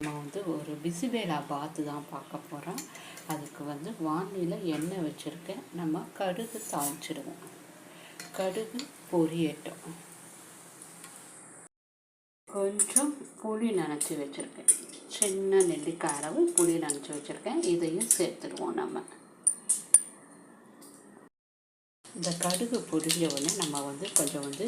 நம்ம வந்து ஒரு பிசிபேலா பாத்து தான் பார்க்க போகிறோம் அதுக்கு வந்து வானியில் எண்ணெய் வச்சுருக்கேன். நம்ம கடுகு தாளிச்சிடுவோம். கடுகு பொரியட்டும் கொஞ்சம் புளி நினச்சி வச்சுருக்கேன். சின்ன நெல்லிக்காய் அளவு புளி நினச்சி வச்சுருக்கேன். இதையும் சேர்த்துடுவோம் நம்ம. இந்த கடுகு பொரிஞ்ச நம்ம வந்து கொஞ்சம் வந்து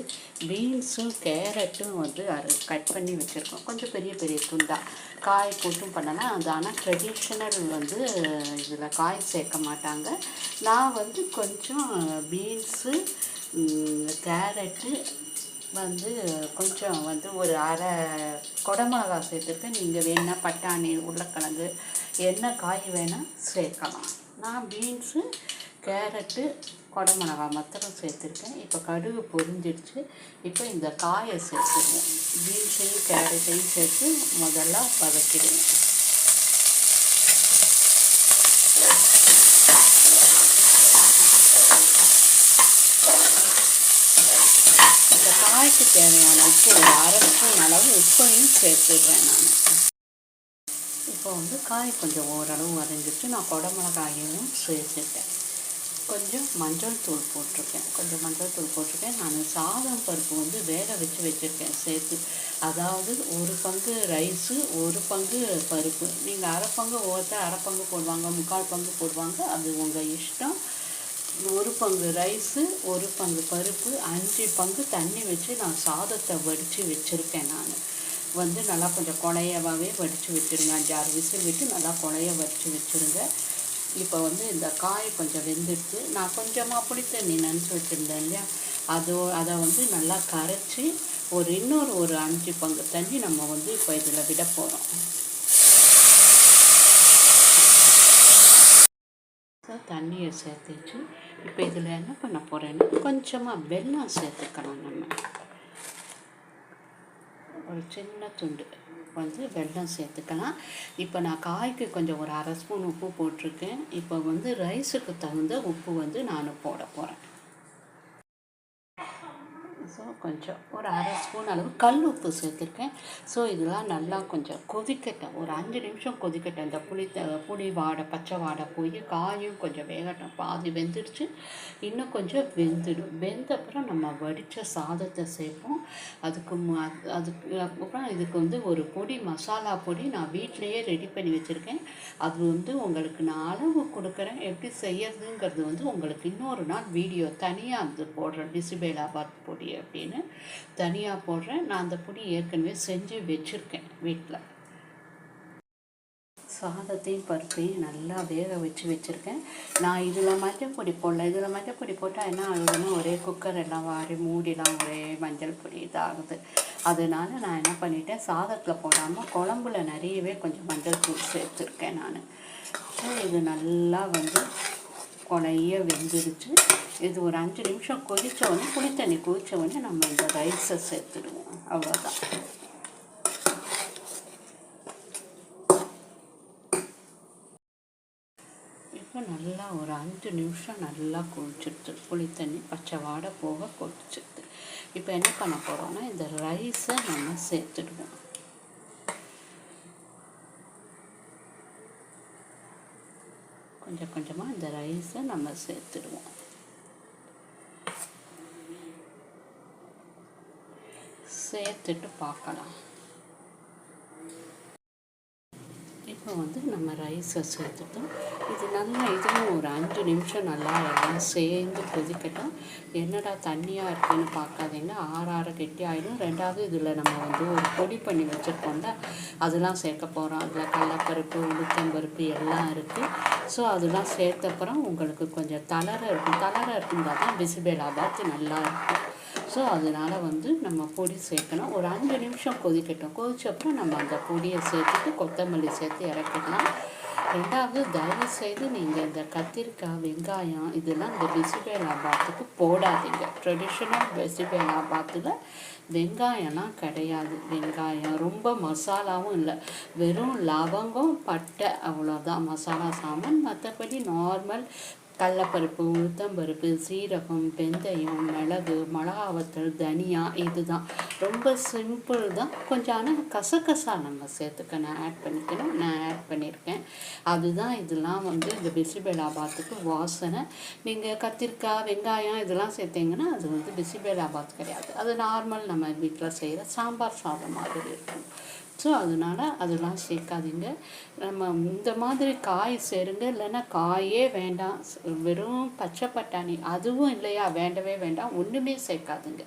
பீன்ஸும் கேரட்டும் வந்து அரை கட் பண்ணி வச்சுருக்கோம். கொஞ்சம் பெரிய பெரிய துண்டாக காய் போட்டும் பண்ணலாம் அது ஆனால் ட்ரெடிஷ்னல் வந்து இதில் காய் சேர்க்க மாட்டாங்க. நான் வந்து கொஞ்சம் பீன்ஸு கேரட்டு வந்து கொஞ்சம் வந்து ஒரு அரை குடமிளகா சேர்த்துருக்கேன் நீங்கள் வேணால் பட்டாணி உருளைக்கிழங்கு என்ன காய் வேணால் சேர்க்கலாம். நான் பீன்ஸு கேரட்டு குடமிளகா மாத்திரம் சேர்த்துருக்கேன். இப்போ கடுகு பொரிஞ்சிடுச்சு. இப்போ இந்த காயை சேர்த்துருவோம். பீன்ஸையும் கேரட்டையும் சேர்த்து முதல்ல வதக்கிடுவோம். இந்த காய்க்கு தேவையான உப்பு ஒரு அரை ஸ்பூன் அளவு உப்பையும் சேர்த்துடுறேன் நான். இப்போ வந்து காய் கொஞ்சம் ஓரளவு வதங்கிட்டு நான் குடமிளகாயையும் சேர்த்துட்டேன். கொஞ்சம் மஞ்சள் தூள் போட்டிருக்கேன். கொஞ்சம் மஞ்சள் தூள் போட்டிருக்கேன். நான் சாதம் பருப்பு வந்து வேக வச்சு வச்சுருக்கேன் சேர்த்து. அதாவது ஒரு பங்கு ரைஸு ஒரு பங்கு பருப்பு. நீங்கள் அரை பங்கு ஒவ்வொருத்தர் அரை பங்கு போடுவாங்க முக்கால் பங்கு போடுவாங்க. அது உங்கள் இஷ்டம். ஒரு பங்கு ரைஸு ஒரு பங்கு பருப்பு அஞ்சு பங்கு தண்ணி வச்சு நான் சாதத்தை வடித்து வச்சுருக்கேன் நான். வந்து நல்லா கொஞ்சம் குழையவாகவே வடித்து வச்சுருங்க. அஞ்சு ஆறு விசில் விட்டு நல்லா குழைய வடித்து வச்சுருங்க. இப்போ வந்து இந்த காய் கொஞ்சம் வெந்துடுத்து நான் கொஞ்சமாக புளித்தண்ணி நினச்சி வச்சுருந்தேன் இல்லையா? அது அதை வந்து நல்லா கரைச்சி ஒரு இன்னொரு ஒரு அஞ்சு பங்கு தண்ணி நம்ம வந்து இப்போ இதில் விட போகிறோம் தண்ணியை சேர்த்துச்சு. இப்போ இதில் என்ன பண்ண போகிறேன்னா கொஞ்சமாக வெல்லம் சேர்த்துக்கலாம் நம்ம. ஒரு சின்ன துண்டு. வந்து வெல்லம் சேர்த்துக்கலாம். இப்போ நான் காய்க்கு கொஞ்சம் ஒரு அரை ஸ்பூன் உப்பு போட்டிருக்கேன். இப்போ வந்து ரைஸுக்கு தகுந்த உப்பு வந்து நான் போட போகிறேன் கொஞ்சம் ஒரு அரை ஸ்பூன் அளவு கல் உப்பு சேர்த்துருக்கேன். ஸோ இதெல்லாம் நல்லா கொஞ்சம் கொதிக்கட்டும் ஒரு அஞ்சு நிமிஷம் கொதிக்கட்டும் இந்த புளி புளி வாடை பச்சை வாடை போய் காயும் கொஞ்சம் வேகட்டும். பாதி வெந்துடுச்சு இன்னும் கொஞ்சம் வெந்துடும். வெந்த அப்புறம் நம்ம வடித்த சாதத்தை சேர்ப்போம். அதுக்கு அதுக்கு அப்புறம் இதுக்கு வந்து ஒரு பொடி மசாலா பொடி நான் வீட்டிலையே ரெடி பண்ணி வச்சுருக்கேன். அது வந்து உங்களுக்கு நான் அளவு கொடுக்குறேன். எப்படி செய்யறதுங்கிறது வந்து உங்களுக்கு இன்னொரு நாள் வீடியோ தனியாக வந்து போடுறேன். பிசிபேலாபாத் பொடி அப்படின்னு. தனியாக போடுறேன். நான் அந்த பொடி ஏற்கனவே செஞ்சு வச்சுருக்கேன் வீட்டில் சாதத்தையும் பருப்பையும் நல்லா வேக வச்சு வச்சுருக்கேன். நான் இதில் மஞ்சள் பொடி போடல. இதில் மஞ்சள் பொடி போட்டால் என்ன ஆகுதுன்னா ஒரே குக்கர் எல்லாம் வாரி மூடிலாம் ஒரே மஞ்சள் பொடி இதாகுது. அதனால நான் என்ன பண்ணிட்டேன் சாதத்தில் போடாமல் குழம்புல நிறையவே கொஞ்சம் மஞ்சள் தூள் சேர்த்துருக்கேன் நான். ஸோ இது நல்லா வந்து கொலைய வெந்துருச்சு. இது ஒரு அஞ்சு நிமிஷம் கொதித்த உடனே புளி தண்ணி கொதித்த உடனே நம்ம இந்த ரைஸை சேர்த்துடுவோம். அவ்வளோதான் இப்போ நல்லா ஒரு அஞ்சு நிமிஷம் நல்லா கொதிச்சிடுது புளி தண்ணி பச்சை வாடை போக கொதிச்சிடுது. இப்போ என்ன பண்ண போகிறோம்னா இந்த ரைஸை நம்ம சேர்த்துடுவோம். கொஞ்சம் கொஞ்சமாக இந்த ரைஸை நம்ம சேர்த்துடுவோம். சேர்த்துட்டு பார்க்கலாம். இப்போ வந்து நம்ம ரைஸை சேர்த்துட்டோம். இது நல்லா இதுவும் ஒரு அஞ்சு நிமிஷம் நல்லா எல்லாம் சேர்ந்து கொதிக்கட்டும். என்னடா தண்ணியாக இருக்குன்னு பார்க்காதீங்க. ஆறு ஆறு கெட்டி ஆகிடும் ரெண்டாவது இதில் நம்ம வந்து ஒரு பொடி பண்ணி வச்சுருக்கோம்ல அதெல்லாம் சேர்க்க போகிறோம் அதில் கடலப்பருப்பு உளுத்தம்பருப்பு எல்லாம் இருக்குது ஸோ அதெல்லாம் சேர்த்தப்புறம் உங்களுக்கு கொஞ்சம் தளர இருக்கும். தளர இருக்கும்போது தான் பிசிபேலாபாத் நல்லா இருக்கும். ஸோ அதனால் வந்து நம்ம பொடி சேர்க்கணும் ஒரு அஞ்சு நிமிஷம் கொதிக்கட்டும். கொதிச்சப்பறம் நம்ம அந்த பொடியை சேர்த்துட்டு கொத்தமல்லி சேர்த்து இறக்கிடலாம். ரெண்டாவது தயவு செய்து நீங்கள் இந்த கத்திரிக்காய் வெங்காயம் இதெல்லாம் இந்த பிசிபேலாபாத்துக்கு போடாதீங்க. ட்ரெடிஷ்னல் பிசிபேலாபாத்தில் வெங்காயம்லாம் கிடையாது. வெங்காயம் ரொம்ப மசாலாவும் இல்லை. வெறும் லவங்கம் பட்டை அவ்வளோதான் மசாலா சாமான் மற்றபடி நார்மல் கடலப்பருப்பு உளுத்தம்பருப்பு சீரகம் வெந்தயம் மிளகு மிளகாவத்தல் தனியா இதுதான். ரொம்ப சிம்பிள் தான். கொஞ்சம் ஆனால் கசகசா நம்ம சேர்த்துக்க. நான் ஆட் பண்ணிக்கணும். நான் ஆட் பண்ணியிருக்கேன் அதுதான் இதெல்லாம் வந்து இந்த பிசிபேலாபாத்துக்கு வாசனை. நீங்கள் கத்திரிக்காய் வெங்காயம் இதெல்லாம் சேர்த்தீங்கன்னா அது வந்து பிசிபேலாபாத் கிடையாது. அது நார்மல் நம்ம வீட்டில் செய்கிற சாம்பார் சாதம் மாதிரி இருக்கும். ஸோ அதனால் அதெல்லாம் சேர்க்காதீங்க. நம்ம இந்த மாதிரி காய் சேருங்க. இல்லைன்னா காயே வேண்டாம். வெறும் பச்சை பட்டாணி அதுவும் இல்லையா? வேண்டவே வேண்டாம். ஒன்றுமே சேர்க்காதுங்க.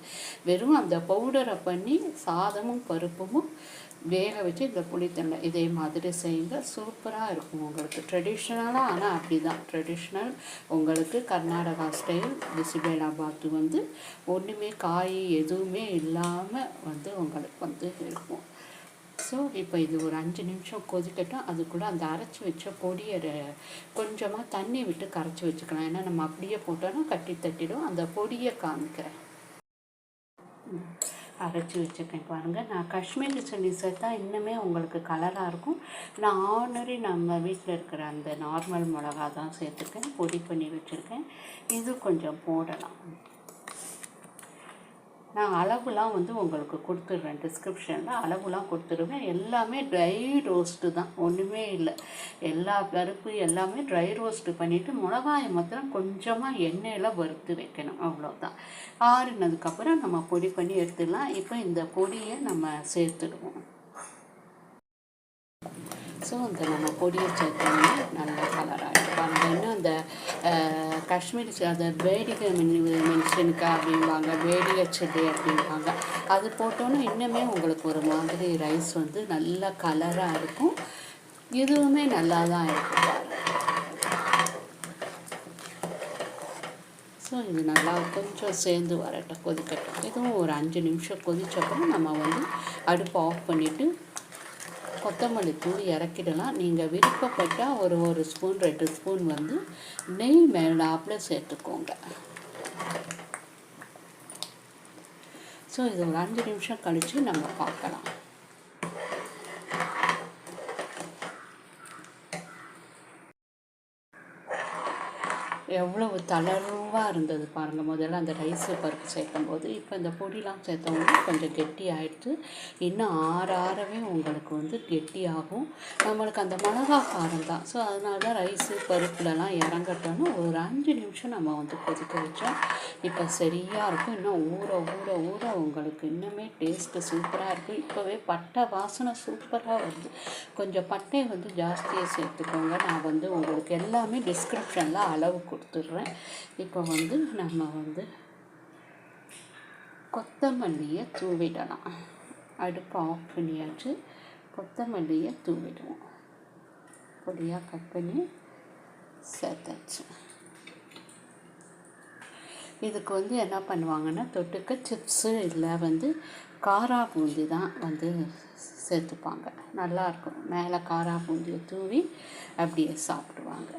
வெறும் அந்த பவுடரை பண்ணி சாதமும் பருப்பும் வேக வச்சு இந்த புளித்தண்டை இதே மாதிரி செய்யுங்க. சூப்பராக இருக்கும் உங்களுக்கு. ட்ரெடிஷ்னலாக ஆனால் அப்படி தான் ட்ரெடிஷ்னல் உங்களுக்கு கர்நாடகா ஸ்டைல் பிசிபேலாபாத்து வந்து ஒன்றுமே காய் எதுவுமே இல்லாமல் வந்து உங்களுக்கு வந்து இருக்கும். ஸோ இப்போ இது ஒரு அஞ்சு நிமிஷம் கொதிக்கட்டும். அதுக்குள்ளே அந்த அரைச்சி வச்ச பொடியை கொஞ்சமாக தண்ணி விட்டு கரைச்சி வச்சுக்கலாம். ஏன்னா நம்ம அப்படியே போட்டோன்னா கட்டி தட்டிடும். அந்த பொடியை காமிக்கிறேன். அரைச்சி வச்சுருக்கேன் பாருங்கள் நான் காஷ்மீரி சில்லி சேர்த்தா இன்னுமே உங்களுக்கு கலராக இருக்கும். நான் ஆர்டினரி நம்ம வீட்டில் இருக்கிற அந்த நார்மல் மிளகா தான் சேர்த்துருக்கேன். பொடி பண்ணி வச்சுருக்கேன். இது கொஞ்சம் போடலாம். நான் அளவுலாம் வந்து உங்களுக்கு கொடுத்துட்றேன் டிஸ்கிரிப்ஷனில் அளவுலாம் கொடுத்துருவேன் எல்லாமே ட்ரை ரோஸ்ட்டு தான். ஒன்றுமே இல்லை. எல்லா பருப்பு எல்லாமே ட்ரை ரோஸ்ட்டு பண்ணிவிட்டு மிளகாயை மாத்திரம் கொஞ்சமாக எண்ணெயில் வறுத்து வைக்கணும். அவ்வளோதான் ஆறுனதுக்கப்புறம் நம்ம பொடி பண்ணி எடுத்துடலாம். இப்போ இந்த பொடியை நம்ம சேர்த்துடுவோம். ஸோ அந்த நம்ம பொடியை சேர்த்தோம்னா நல்லா கலர் ஆகிடும் இன்னும் அந்த காஷ்மீரி அந்த வேடிகை மின் மென்ஷனுக்கா அப்படிம்பாங்க வேடிகை செடி அப்படிம்பாங்க. அது போட்டோன்னா இன்னுமே உங்களுக்கு ஒரு மாதிரி ரைஸ் வந்து நல்லா கலராக இருக்கும். இதுவுமே நல்லா தான் இருக்கும். ஸோ இது நல்லா கொஞ்சம் சேர்ந்து வரட்டும் கொதிக்கட்டும். இதுவும் ஒரு அஞ்சு நிமிஷம் கொதிச்சப்பறம் நம்ம வந்து அடுப்பு ஆஃப் பண்ணிவிட்டு கொத்தமல்லி தூள் இறக்கிடலாம். நீங்கள் விருப்பப்பட்டால் ஒரு ஒரு ஸ்பூன் ரெண்டு ஸ்பூன் வந்து நெய் மேலாப்பில் சேர்த்துக்கோங்க. ஸோ இது ஒரு அஞ்சு நிமிஷம் கழித்து நம்ம பார்க்கலாம். எவ்வளவு தளர்வாக இருந்தது பாருங்கள் முதல்ல அந்த ரைஸு பருப்பு சேர்க்கும் போது இப்போ இந்த பொடிலாம் சேர்த்தவொடனே கொஞ்சம் கெட்டி ஆகிடுச்சு இன்னும் ஆற ஆறவே உங்களுக்கு வந்து கெட்டியாகும் நம்மளுக்கு அந்த மிளகா காரம் தான். ஸோ அதனால தான் ரைஸு பருப்புலலாம் இறங்கட்டோன்னு ஒரு அஞ்சு நிமிஷம் நம்ம வந்து கொதிக்க வச்சோம் இப்போ சரியாக இருக்கும். இன்னும் ஊற ஊற ஊற உங்களுக்கு இன்னுமே டேஸ்ட்டு சூப்பராக இருக்கும். இப்போவே பட்டை வாசனை சூப்பராக வருது. கொஞ்சம் பட்டை வந்து ஜாஸ்தியாக சேர்த்துக்கோங்க. நான் வந்து உங்களுக்கு எல்லாமே டிஸ்கிரிப்ஷனில் அளவு கொடுத்துட்றேன் இப்போ வந்து நம்ம வந்து கொத்தமல்லியை தூவிடலாம். அடுப்பு ஆஃப் பண்ணியாச்சு. கொத்தமல்லியை தூவிடுவோம். பொடியாக கட் பண்ணி சேர்த்தாச்சு. இதுக்கு வந்து என்ன பண்ணுவாங்கன்னா தொட்டுக்க சிப்ஸு இல்லை வந்து காரா பூந்தி தான் வந்து சேர்த்துப்பாங்க. நல்லாயிருக்கும் மேலே காரா பூந்தியை தூவி அப்படியே சாப்பிடுவாங்க.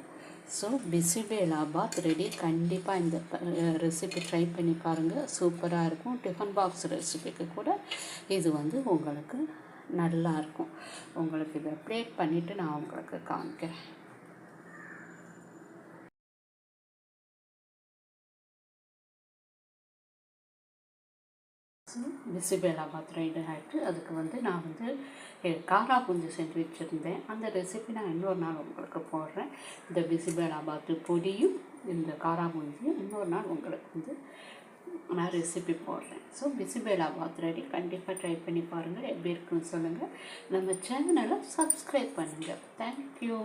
ஸோ பிசிபேலாபாத் ரெடி கண்டிப்பாக இந்த ரெசிபி ட்ரை பண்ணி பாருங்கள் சூப்பராக இருக்கும். டிஃபன் பாக்ஸ் ரெசிபிக்கு கூட இது வந்து உங்களுக்கு நல்லா இருக்கும். உங்களுக்கு இதை அப்டேட் பண்ணிவிட்டு நான் உங்களுக்கு காமிக்கிறேன். பிசிபேலாபாத் ரைடு ஆகிட்டு அதுக்கு வந்து நான் வந்து காரா பூஞ்சி செஞ்சு வச்சுருந்தேன். அந்த ரெசிபி நான் இன்னொரு நாள் உங்களுக்கு போடுறேன். இந்த பிசிபேலாபாத்து பொடியும் இந்த காரா பூஞ்சியும் இன்னொரு நாள் உங்களுக்கு வந்து நான் ரெசிபி போடுறேன். ஸோ பிசிபேலாபாத் ரெடி கண்டிப்பாக ட்ரை பண்ணி பாருங்கள். எப்படி இருக்குன்னு சொல்லுங்கள். நம்ம சேனலை சப்ஸ்கிரைப் பண்ணுங்கள். தேங்க்யூ